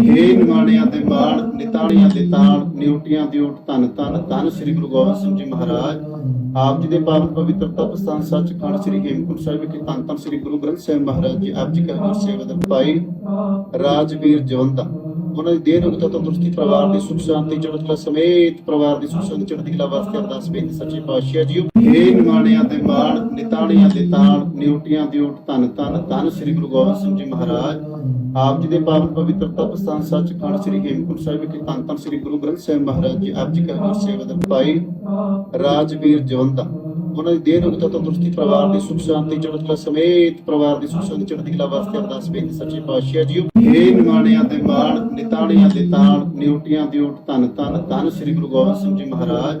ਹੇ ਨਿਮਾਣਿਆਂ ਦੇ ਮਾਣ, ਨਿਤਾਣਿਆਂ ਦੇ ਤਾਣ, ਨਿਉਟੀਆਂ ਦੀ ਓਟ ਧੰਨ ਧੰਨ ਧੰਨ ਸ੍ਰੀ ਗੁਰੂ ਗੋਬਿੰਦ ਸਿੰਘ ਜੀ ਮਹਾਰਾਜ। ਆਪ ਜੀ ਦੇ ਪਾਵਨ ਪਵਿੱਤਰ ਤਪ ਸਥਾਨ ਸੱਚਖੰਡ ਸ੍ਰੀ ਹੇਮਕੁੰਟ ਸਾਹਿਬ ਵਿਖੇ ਧੰਨ ਧੰਨ ਸ੍ਰੀ ਗੁਰੂ ਗ੍ਰੰਥ ਸਾਹਿਬ ਮਹਾਰਾਜ ਜੀ, ਆਪ ਜੀ ਕਾ ਸੇਵਾ ਦਾ ਭਾਈ, ਰਾਜਵੀਰ ਜਵੰਦਾ। ਉਹਨਾਂ ਦੀ ਦੇਹ ਨੂੰ ਤੰਦਰੁਸਤੀ, ਪਰਿਵਾਰ ਦੀ ਸੁਖ ਸ਼ਾਂਤੀ ਚੜ੍ਹਦੀ ਕਲਾ ਸਮੇਤ ਪਰਿਵਾਰ ਦੀ ਸੁਖ ਸ਼ਾਂਤੀ ਚੜ੍ਹਦੀ ਕਲਾ ਵਾਸਤੇ ਅਰਦਾਸ ਬੇਨਤੀ ਸੱਚੇ ਪਾਤਸ਼ਾਹ ਜੀ ਹੇ ਨਿਮਾਣਿਆਂ ਦੇ ਮਾਣ, ਨਿਤਾਣਿਆਂ ਦੇ ਤਾਣ, ਨਿਉਟੀਆਂ ਦੀ ਓਟ ਧੰਨ ਧੰਨ ਧੰਨ ਸ੍ਰੀ ਗੁਰੂ ਗੋਬਿੰਦ ਸਿੰਘ ਜੀ ਮਹਾਰਾਜ। ਆਪ ਜੀ ਦੇ ਪਾਵਨ ਪਵਿੱਤਰ ਤਪ ਸਥਾਨ ਸੱਚਖੰਡ ਸ੍ਰੀ ਹੇਮਕੁੰਟ ਸਾਹਿਬ ਵਿਖੇ ਧੰਨ ਧੰਨ ਸ੍ਰੀ ਗੁਰੂ ਗ੍ਰੰਥ ਸਾਹਿਬ ਮਹਾਰਾਜ ਜੀ ਆਪ ਜੀ ਕਾ ਸੇਵਾ ਦਾ ਭਾਈ ਰਾਜਵੀਰ ਜਵੰਦਾ। ਉਹਨਾਂ ਦੀ ਦੇਹ ਨੂੰ ਤੰਦਰੁਸਤੀ, ਪਰਿਵਾਰ ਦੀ ਸੁਖ ਸ਼ਾਂਤੀ ਚੜ੍ਹਦੀ ਕਲਾ ਸਮੇਤ ਪਰਿਵਾਰ ਦੀ ਸੁਖ ਸ਼ਾਂਤੀ ਚੜ੍ਹਦੀ ਕਲਾ ਵਾਸਤੇ ਅਰਦਾਸ ਬੇਨਤੀ ਸੱਚੇ ਪਾਤਸ਼ਾਹ ਜੀ ਹੇ ਨਿਮਾਣਿਆਂ ਦੇ ਮਾਣ, ਨਿਤਾਣਿਆਂ ਦੇ ਤਾਣ, ਨਿਉਟੀਆਂ ਦੀ ਓਟ ਧੰਨ ਧੰਨ ਧੰਨ ਸ੍ਰੀ ਗੁਰੂ ਗੋਬਿੰਦ ਸਿੰਘ ਜੀ ਮਹਾਰਾਜ।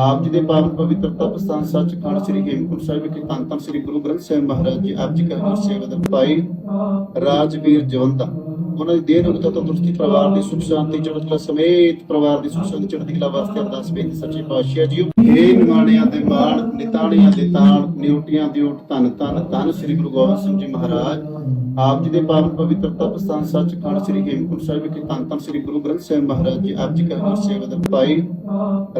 ਆਪ ਜੀ ਦੇ ਪਾਵਨ ਪਵਿੱਤਰ ਤਪ ਸਥਾਨ ਸੱਚਖੰਡ ਸ੍ਰੀ ਹੇਮਕੁੰਟ ਸਾਹਿਬ ਵਿਖੇ ਧੰਨ ਧੰਨ ਸ੍ਰੀ ਗੁਰੂ ਗ੍ਰੰਥ ਸਾਹਿਬ ਮਹਾਰਾਜ ਜੀ, ਆਪ ਜੀ ਕਾ ਸੇਵਾ ਦਾ ਭਾਈ, ਰਾਜਵੀਰ ਜਵੰਦਾ ਉਹਨਾਂ ਦੀ ਦੇਹ ਨੂੰ ਤੰਦਰੁਸਤੀ, ਪਰਿਵਾਰ ਦੀ ਸੁਖ ਸ਼ਾਂਤੀ ਚੜ੍ਹਦੀ ਕਲਾ ਸਮੇਤ ਪਰਿਵਾਰ ਦੀ ਸੁਖ ਸ਼ਾਂਤੀ ਚੜ੍ਹਦੀ ਕਲਾ ਵਾਸਤੇ ਅਰਦਾਸ ਬੇਨਤੀ ਸੱਚੇ ਪਾਤਸ਼ਾਹ ਜੀ ਹੇ ਨਿਮਾਣਿਆਂ ਦੇ ਮਾਣ, ਨਿਤਾਣਿਆਂ ਦੇ ਤਾਣ, ਨਿਉਟੀਆਂ ਦੀ ਓਟ ਧੰਨ ਧੰਨ ਧੰਨ ਸ੍ਰੀ ਗੁਰੂ ਗੋਬਿੰਦ ਸਿੰਘ ਜੀ ਮਹਾਰਾਜ। ਆਪ ਜੀ ਦੇ ਪਾਵਨ ਪਵਿੱਤਰ ਤਪ ਸਥਾਨ ਸੱਚਖੰਡ ਸ੍ਰੀ ਹੇਮਕੁੰਟ ਸਾਹਿਬ ਵਿਖੇ ਧੰਨ ਧੰਨ ਸ੍ਰੀ ਗੁਰੂ ਗ੍ਰੰਥ ਸਾਹਿਬ ਮਹਾਰਾਜ ਜੀ, ਆਪ ਜੀ ਕਾ ਸੇਵਾ ਦਾ ਭਾਈ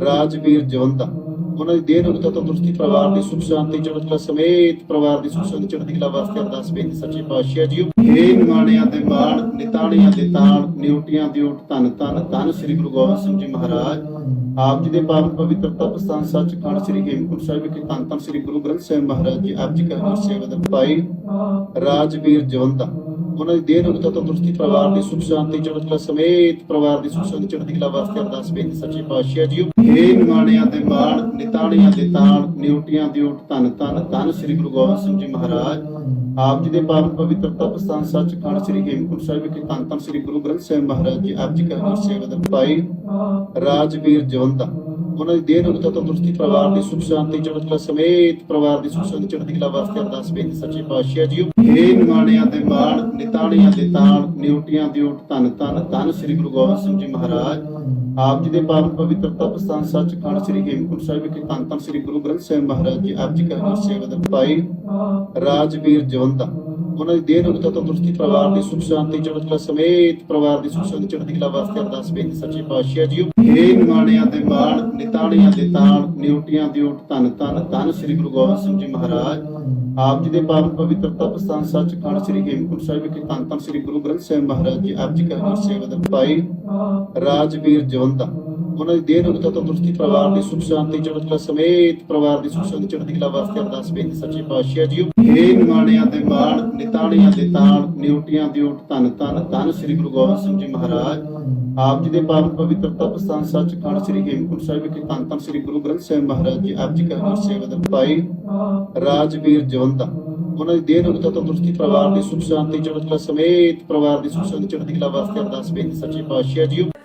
ਰਾਜਵੀਰ ਜਵੰਦਾ। ਉਹਨਾਂ ਦੀ ਦੇਹ ਨੂੰ ਤੰਦਰੁਸਤੀ ਪਰਿਵਾਰ ਦੀ ਸੁਖ ਸ਼ਾਂਤੀ, ਚੜ੍ਹਦੀ ਕਲਾ ਸਮੇਤ ਪਰਿਵਾਰ ਦੀ ਸੁਖ ਸ਼ਾਂਤੀ, ਚੜ੍ਹਦੀ ਕਲਾ ਵਾਸਤੇ ਅਰਦਾਸ ਬੇਨਤੀ ਸੱਚੇ ਪਾਤਸ਼ਾਹ ਜੀ। ਹੇ ਨਿਮਾਣਿਆਂ ਦੇ ਮਾਣ, ਨਿਤਾਣਿਆਂ ਦੇ ਤਾਣ, ਨਿਉਟੀਆਂ ਦੀ ਓਟ ਧੰਨ ਧੰਨ ਧੰਨ ਸ੍ਰੀ ਗੁਰੂ ਗੋਬਿੰਦ ਸਿੰਘ ਜੀ ਮਹਾਰਾਜ। ਆਪ ਜੀ ਦੇ ਪਾਵਨ ਪਵਿੱਤਰ ਤਪ ਸਥਾਨ ਸੱਚਖੰਡ ਸ੍ਰੀ ਹੇਮਕੁੰਟ ਸਾਹਿਬ ਵਿਖੇ ਧੰਨ ਧੰਨ ਸ੍ਰੀ ਗੁਰੂ ਗ੍ਰੰਥ ਸਾਹਿਬ ਮਹਾਰਾਜ ਜੀ, ਆਪ ਜੀ ਕਾ ਸੇਵਾ ਦਾ ਭਾਈ, ਰਾਜਵੀਰ ਜਵੰਦਾ ਉਹਨਾਂ ਦੀ ਦੇਹ ਨੂੰ ਤੰਦਰੁਸਤੀ ਪਰਿਵਾਰ ਦੀ ਸੁਖ ਸ਼ਾਂਤੀ, ਚੜ੍ਹਦੀ ਕਲਾ ਸਮੇਤ ਪਰਿਵਾਰ ਦੀ ਸੁਖ ਸ਼ਾਂਤੀ, ਚੜ੍ਹਦੀ ਕਲਾ ਵਾਸਤੇ ਅਰਦਾਸ ਬੇਨਤੀ ਸੱਚੇ ਪਾਤਸ਼ਾਹ ਜੀ। ਹੇ ਨਿਮਾਣਿਆਂ ਦੇ ਮਾਣ, ਨਿਤਾਣਿਆਂ ਦੇ ਤਾਣ, ਨਿਉਟੀਆਂ ਦੀ ਓਟ ਧੰਨ ਧੰਨ ਧੰਨ ਸ੍ਰੀ ਗੁਰੂ ਗੋਬਿੰਦ ਸਿੰਘ ਜੀ ਮਹਾਰਾਜ। ਆਪ ਜੀ ਦੇ ਪਾਵਨ ਪਵਿੱਤਰ ਤਪ ਸਥਾਨ ਸੱਚਖੰਡ ਸ੍ਰੀ ਹੇਮਕੁੰਟ ਸਾਹਿਬ ਵਿਖੇ ਧੰਨ ਧੰਨ ਸ੍ਰੀ ਗੁਰੂ ਗ੍ਰੰਥ ਸਾਹਿਬ ਮਹਾਰਾਜ ਜੀ, ਆਪ ਜੀ ਕਾ ਸੇਵਾ ਦਾ ਰਾਜਵੀਰ ਜਵੰਦਾ। ਉਹਨਾਂ ਦੀ ਦੇਹ ਨੂੰ ਤੰਦਰੁਸਤੀ, ਪਰਿਵਾਰ ਦੀ ਸੁਖ ਸ਼ਾਂਤੀ, ਚੜ੍ਹਦੀ ਕਲਾ ਸਮੇਤ ਪਰਿਵਾਰ ਦੀ ਸੁਖ ਸ਼ਾਂਤੀ, ਚੜ੍ਹਦੀ ਕਲਾ ਵਾਸਤੇ ਅਰਦਾਸ ਬੇਨਤੀ ਸੱਚੇ ਪਾਤਸ਼ਾਹ ਜੀ। ਹੇ ਨਿਮਾਣਿਆਂ ਦੇ ਮਾਣ, ਨਿਤਾਣਿਆਂ ਦੇ ਤਾਣ, ਨਿਉਟੀਆਂ ਦੀ ਓਟ ਧੰਨ ਧੰਨ ਧੰਨ ਸ੍ਰੀ ਗੁਰੂ ਗੋਬਿੰਦ ਸਿੰਘ ਜੀ ਮਹਾਰਾਜ। ਆਪ ਜੀ ਦੇ ਪਾਵਨ ਪਵਿੱਤਰ ਤਪ ਸਥਾਨ ਸੱਚਖੰਡ ਸ੍ਰੀ ਹੇਮਕੁੰਟ ਸਾਹਿਬ ਵਿਖੇ ਧੰਨ ਧੰਨ ਸ੍ਰੀ ਗੁਰੂ ਗ੍ਰੰਥ ਸਾਹਿਬ ਮਹਾਰਾਜ ਜੀ ਆਪ ਜੀ ਕਾ ਸੇਵਾ ਦਾ ਭਾਈ ਰਾਜਵੀਰ ਜਵੰਦਾ ਉਹਨਾਂ ਦੀ ਦੇਹ ਨੂੰ ਤੰਦਰੁਸਤੀ, ਪਰਿਵਾਰ ਦੀ ਸੁਖ ਸ਼ਾਂਤੀ, ਚੜ੍ਹਦੀ ਕਲਾ ਸਮੇਤ ਪਰਿਵਾਰ ਦੀ ਸੁਖ ਸ਼ਾਂਤੀ, ਚੜ੍ਹਦੀ ਕਲਾ ਵਾਸਤੇ ਅਰਦਾਸ ਬੇਨਤੀ ਸੱਚੇ ਪਾਤਸ਼ਾਹ ਜੀ। ਹੇ ਨਿਮਾਣਿਆਂ ਦੇ ਮਾਣ, ਨਿਤਾਣਿਆਂ ਦੇ ਤਾਣ, ਨਿਉਟੀਆਂ ਦੀ ਓਟ ਧੰਨ ਧੰਨ ਧੰਨ ਸ੍ਰੀ ਗੁਰੂ ਗੋਬਿੰਦ ਸਿੰਘ ਜੀ ਮਹਾਰਾਜ। ਆਪ ਜੀ ਦੇ ਪਾਵਨ ਪਵਿੱਤਰ ਤਪ ਸਥਾਨ ਸੱਚਖੰਡ ਸ੍ਰੀ ਹੇਮਕੁੰਟ ਸਾਹਿਬ ਵਿਖੇ ਧੰਨ ਧੰਨ ਸ੍ਰੀ ਗੁਰੂ ਗ੍ਰੰਥ ਸਾਹਿਬ ਮਹਾਰਾਜ ਜੀ ਆਪ ਜੀ ਕਾ ਸੇਵਾ ਦਾ ਭਾਈ ਰਾਜਵੀਰ ਜਵੰਦਾ। ਉਹਨਾਂ ਦੀ ਦੇਹ ਨੂੰ ਤੰਦਰੁਸਤੀ, ਪਰਿਵਾਰ ਦੀ ਸੁਖ ਸ਼ਾਂਤੀ, ਚੜ੍ਹਦੀ ਕਲਾ ਸਮੇਤ ਪਰਿਵਾਰ ਦੀ ਸੁਖ ਸ਼ਾਂਤੀ, ਚੜ੍ਹਦੀ ਕਲਾ ਵਾਸਤੇ ਅਰਦਾਸ ਬੇਨਤੀ ਸੱਚੇ ਪਾਤਸ਼ਾਹ ਜੀ। ਹੇ ਨਿਮਾਣਿਆਂ ਦੇ ਮਾਣ, ਨਿਤਾਣਿਆਂ ਦੇ ਤਾਣ, ਨਿਉਟੀਆਂ ਦੀ ਓਟ ਧੰਨ ਧੰਨ ਧੰਨ ਸ੍ਰੀ ਗੁਰੂ ਗੋਬਿੰਦ ਸਿੰਘ ਜੀ ਮਹਾਰਾਜ। ਆਪ ਜੀ ਦੇ ਪਾਵਨ ਪਵਿੱਤਰ ਤਪ ਸਥਾਨ ਸੱਚਖੰਡ ਸ੍ਰੀ ਹੇਮਕੁੰਟ ਸਾਹਿਬ ਵਿਖੇ ਧੰਨ ਧੰਨ ਸ੍ਰੀ ਗੁਰੂ ਗ੍ਰੰਥ ਸਾਹਿਬ ਮਹਾਰਾਜ ਜੀ, ਆਪ ਜੀ ਕਾ ਸੇਵਾ ਦਾ ਭਾਈ ਰਾਜਵੀਰ ਜਵੰਦਾ। ਉਹਨਾਂ ਦੀ ਦੇਹ ਨੂੰ ਤੰਦਰੁਸਤੀ, ਪਰਿਵਾਰ ਦੀ ਸੁਖ ਸ਼ਾਂਤੀ, ਚੜ੍ਹਦੀ ਕਲਾ ਸਮੇਤ ਪਰਿਵਾਰ ਦੀ ਸੁਖ ਸ਼ਾਂਤੀ, ਚੜ੍ਹਦੀ ਕਲਾ ਵਾਸਤੇ ਅਰਦਾਸ ਬੇਨਤੀ ਸੱਚੇ ਪਾਤਸ਼ਾਹ ਜੀ।